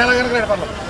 കിണറ് കിണറ് കിടപ്പുള്ളത്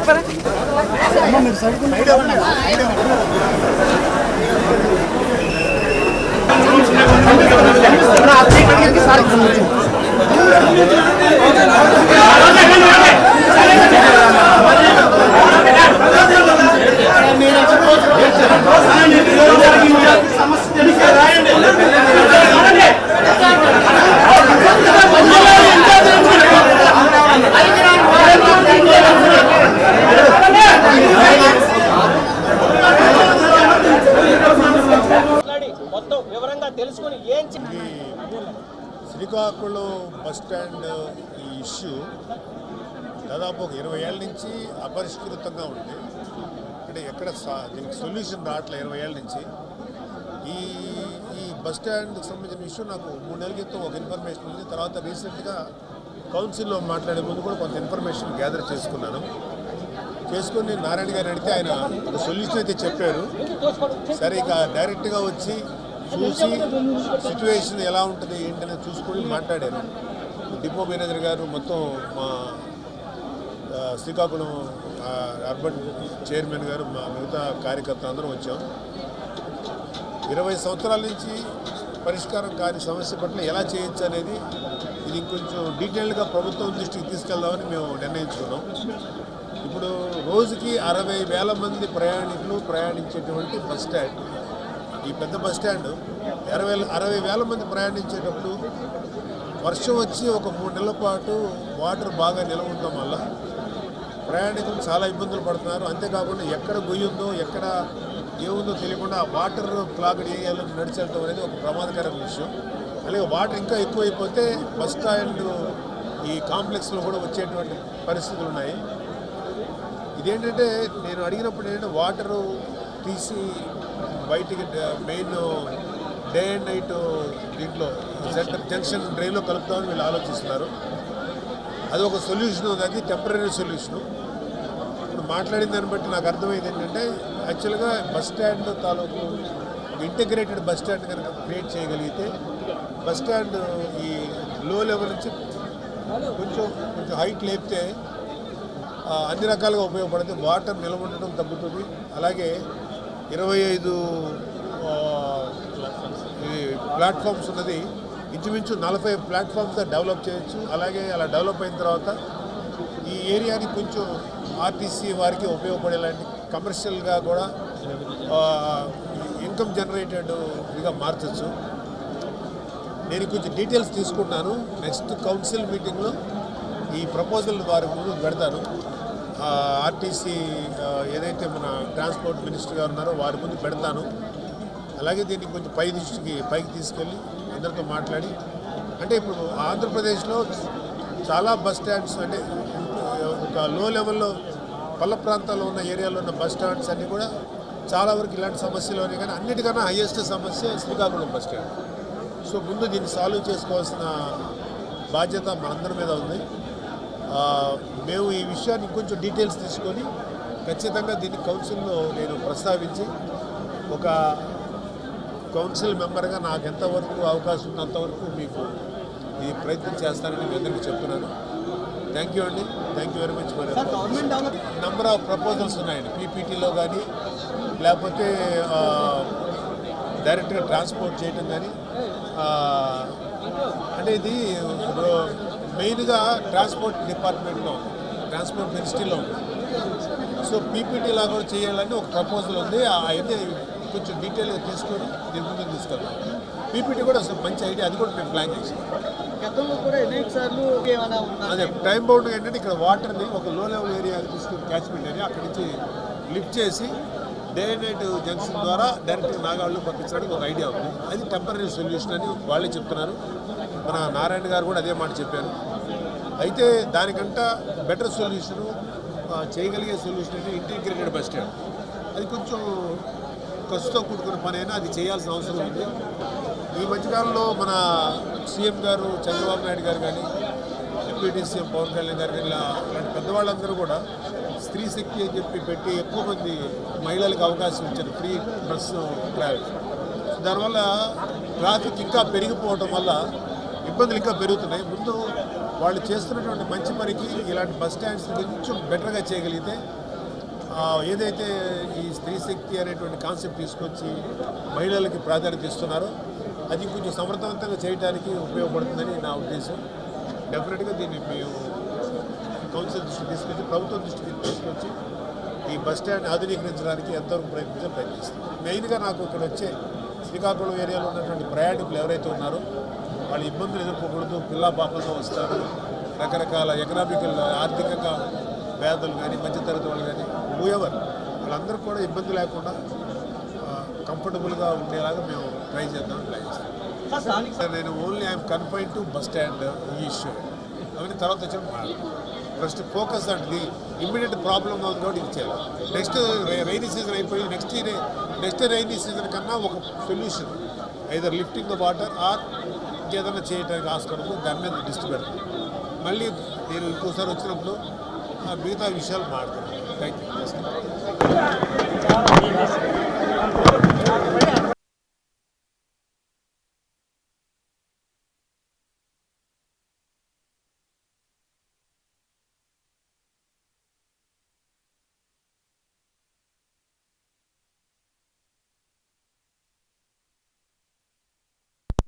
ఇక్కడ మాట్లాడి మొత్తం వివరంగా తెలుసుకొని ఏం చే- శ్రీకాకుళం బస్ స్టాండ్ ఈ ఇష్యూ దాదాపు ఒక ఇరవై ఏళ్ళ నుంచి అపరిష్కృతంగా ఉంది. అంటే ఎక్కడ దీనికి సొల్యూషన్ రావట్లే ఇరవై ఏళ్ళ నుంచి. ఈ ఈ బస్ స్టాండ్కి సంబంధించిన ఇష్యూ నాకు మూడు నెలల క్రితం ఒక ఇన్ఫర్మేషన్ ఉంది. తర్వాత రీసెంట్గా కౌన్సిల్లో మాట్లాడే ముందు కూడా కొంత ఇన్ఫర్మేషన్ గ్యాదర్ చేసుకున్నాను. చేసుకుని నారాయణ గారు అడిగితే ఆయన ఒక సొల్యూషన్ అయితే చెప్పారు. సరే ఇక డైరెక్ట్గా వచ్చి చూసి సిచ్యువేషన్ ఎలా ఉంటుంది ఏంటనే చూసుకొని మాట్లాడారు. డిపో మేనేజర్ గారు మొత్తం మా శ్రీకాకుళం అర్బన్ చైర్మన్ గారు మా మిగతా కార్యకర్త అందరం వచ్చాం. ఇరవై సంవత్సరాల నుంచి పరిష్కారం కాని సమస్య పట్ల ఎలా చేయొచ్చు అనేది ఇది ఇంకొంచెం డీటెయిల్డ్గా ప్రభుత్వం దృష్టికి తీసుకెళ్దామని మేము నిర్ణయించుకున్నాం. ఇప్పుడు రోజుకి అరవై వేల మంది ప్రయాణికులు ప్రయాణించేటువంటి బస్ స్టాండ్. ఈ పెద్ద బస్ స్టాండ్ అరవై అరవై వేల మంది ప్రయాణించేటప్పుడు వర్షం వచ్చి ఒక మూడు నెలల పాటు వాటర్ బాగా నిల్వ ఉండడం వల్ల ప్రయాణికులు చాలా ఇబ్బందులు పడుతున్నారు. అంతేకాకుండా ఎక్కడ గొయ్యి ఉందో ఎక్కడ ఏముందో తెలియకుండా వాటర్ క్లాగ్ ఏరియాలో నడిచెళ్ళడం అనేది ఒక ప్రమాదకరమైన విషయం. అలాగే వాటర్ ఇంకా ఎక్కువైపోతే బస్ స్టాండ్ ఈ కాంప్లెక్స్లో కూడా వచ్చేటువంటి పరిస్థితులు ఉన్నాయి. ఇదేంటంటే నేను అడిగినప్పుడు ఏంటంటే వాటరు తీసి బయటికి మెయిన్ డే అండ్ నైట్ దీంట్లో జంక్షన్ డ్రైన్లో కలుపుతామని వీళ్ళు ఆలోచిస్తున్నారు. అది ఒక సొల్యూషన్ ఉంది అది టెంపరీ సొల్యూషను. ఇప్పుడు మాట్లాడిన దాన్ని బట్టి నాకు అర్థమైంది ఏంటంటే యాక్చువల్గా బస్ స్టాండ్ తాలూకు ఇంటిగ్రేటెడ్ బస్ స్టాండ్ కనుక క్రియేట్ చేయగలిగితే బస్ స్టాండ్ ఈ లో లెవెల్ నుంచి కొంచెం కొంచెం హైట్ లేపితే అన్ని రకాలుగా ఉపయోగపడుతుంది. వాటర్ నిల్వ ఉండడం తగ్గుతుంది. అలాగే ఇరవై ఐదు ప్లాట్ఫామ్స్ ఉన్నది. ఇంచుమించు నలభై ప్లాట్ఫామ్స్ డెవలప్ చేయొచ్చు. అలాగే అలా డెవలప్ అయిన తర్వాత ఈ ఏరియాని కొంచెం ఆర్టీసీ వారికి ఉపయోగపడేలాంటి కమర్షియల్గా కూడా ఇన్కమ్ జనరేటెడ్ ఇదిగా మార్చచ్చు. నేను కొంచెం డీటెయిల్స్ తీసుకుంటాను నెక్స్ట్ కౌన్సిల్ మీటింగ్లో ఈ ప్రపోజల్ వారి ముందు పెడతాను. ఆర్టీసీ ఏదైతే మన ట్రాన్స్పోర్ట్ మినిస్టర్ గారు ఉన్నారో వారి ముందు పెడతాను. అలాగే దీన్ని కొంచెం పై దృష్టికి పైకి తీసుకెళ్ళి అందరితో మాట్లాడి అంటే ఇప్పుడు ఆంధ్రప్రదేశ్లో చాలా బస్ స్టాండ్స్ అంటే ఒక లో లెవెల్లో పల్ల ప్రాంతాల్లో ఉన్న ఏరియాలో ఉన్న బస్ స్టాండ్స్ అన్నీ కూడా చాలా వరకు ఇలాంటి సమస్యలు ఉన్నాయి. కానీ అన్నిటికన్నా హయ్యెస్ట్ సమస్య శ్రీకాకుళం బస్ స్టాండ్. సో ముందు దీన్ని సాల్వ్ చేసుకోవాల్సిన బాధ్యత మనందరి మీద ఉంది. మేము ఈ విషయాన్ని కొంచెం డీటెయిల్స్ తీసుకొని ఖచ్చితంగా దీన్ని కౌన్సిల్లో నేను ప్రస్తావించి ఒక కౌన్సిల్ మెంబర్గా నాకు ఎంతవరకు అవకాశం ఉంది అంతవరకు మీకు ఈ ప్రయత్నం చేస్తానని మీ అందరికీ చెప్తున్నాను. థ్యాంక్ యూ అండి. థ్యాంక్ యూ వెరీ మచ్ మరి. నెంబర్ ఆఫ్ ప్రపోజల్స్ ఉన్నాయండి. పీపీటీలో కానీ లేకపోతే డైరెక్ట్గా ట్రాన్స్పోర్ట్ చేయటం కానీ అంటే ఇది ఇప్పుడు మెయిన్గా ట్రాన్స్పోర్ట్ డిపార్ట్మెంట్లో ట్రాన్స్పోర్ట్ మినిస్ట్రీలో ఉంది. సో పీపీటీ లాగా కూడా చేయాలని ఒక ప్రపోజల్ ఉంది. అయితే కొంచెం డీటెయిల్గా తీసుకొని దీని ముందుకు తీసుకెళ్తాం పీపీటీ కూడా అసలు మంచి ఐడియా అది కూడా మేము ప్లాన్ చేసాం. గతంలో కూడా అనేక సార్లు ఏమైనా అదే టైం బౌండ్ ఏంటంటే ఇక్కడ వాటర్ని ఒక లో లెవెల్ ఏరియా తీసుకుని క్యాచ్మెంట్ ఏరియా అక్కడి నుంచి లిఫ్ట్ చేసి డే నైట్ జంక్షన్ ద్వారా డైరెక్ట్గా నాగాళ్ళు పంపించడానికి ఒక ఐడియా ఉంది. అది టెంపరీ సొల్యూషన్ అని వాళ్ళే చెప్తున్నారు. మన నారాయణ గారు కూడా అదే మాట చెప్పారు. అయితే దానికంట బెటర్ సొల్యూషను చేయగలిగే సొల్యూషన్ అంటే ఇంటిగ్రేటెడ్ బస్ స్టాండ్ అది కొంచెం ఖర్చుతో కూడుకున్న పని అయినా అది చేయాల్సిన అవసరం ఉంది. ఈ మధ్యకాలంలో మన సీఎం గారు చంద్రబాబు నాయుడు గారు కానీ డిప్యూటీ సీఎం పవన్ కళ్యాణ్ గారు కానీ ఇలా ఇలాంటి పెద్దవాళ్ళందరూ కూడా స్త్రీ శక్తి అని చెప్పి పెట్టి ఎక్కువ మంది మహిళలకు అవకాశం ఇచ్చారు. Free bus travel. దానివల్ల ట్రాఫిక్ ఇంకా పెరిగిపోవటం వల్ల ఇబ్బందులు ఇంకా పెరుగుతున్నాయి. ముందు వాళ్ళు చేస్తున్నటువంటి మంచి పనికి ఇలాంటి బస్ స్టాండ్స్ కొంచెం బెటర్గా చేయగలిగితే ఏదైతే ఈ శక్తి అనేటువంటి కాన్సెప్ట్ తీసుకొచ్చి మహిళలకి ప్రాధాన్యత ఇస్తున్నారు. అది కొంచెం సమర్థవంతంగా చేయడానికి ఉపయోగపడుతుందని నా ఉద్దేశం. డెఫినెట్గా దీన్ని మేము కౌన్సిల్ దృష్టికి తీసుకొచ్చి ప్రభుత్వం దృష్టికి తీసుకొచ్చి ఈ బస్ స్టాండ్ ఆధునీకరించడానికి ఎంతవరకు ప్రయత్నించే ప్రయత్నిస్తాం. మెయిన్గా నాకు ఇక్కడ వచ్చే శ్రీకాకుళం ఏరియాలో ఉన్నటువంటి ప్రయాణికులు ఎవరైతే ఉన్నారో వాళ్ళు ఇబ్బందులు ఎదుర్కోకూడదు పిల్ల పాపలతో వస్తారు. రకరకాల ఎకనామికల్ ఆర్థికంగా పేదలు కానీ మధ్యతరగతి వాళ్ళు కానీ హూఎవర్ వాళ్ళందరూ కూడా ఇబ్బంది లేకుండా కంఫర్టబుల్గా ఉండేలాగా మేము ట్రై చేద్దాం ట్రై చేస్తాం నేను only I'm confine to bus stand ఈ ఇష్యూ అవన్నీ తర్వాత వచ్చి ఫస్ట్ ఫోకస్ అంటే ఇమ్మీడియట్ ప్రాబ్లం ఉంది కాబట్టి ఇది చేయాలి నెక్స్ట్ రైనీ సీజన్ అయిపోయి నెక్స్ట్ నెక్స్ట్ రైనీ సీజన్ కన్నా ఒక solution either lifting the water or ఇంకేదైనా చేయడానికి ఆస్కారం ఉంది దాని మీద దృష్టి పెడతాను మళ్ళీ నేను ఇంకోసారి వచ్చినప్పుడు ఆ మిగతా విషయాలు మాట్లాడతాను Thank you.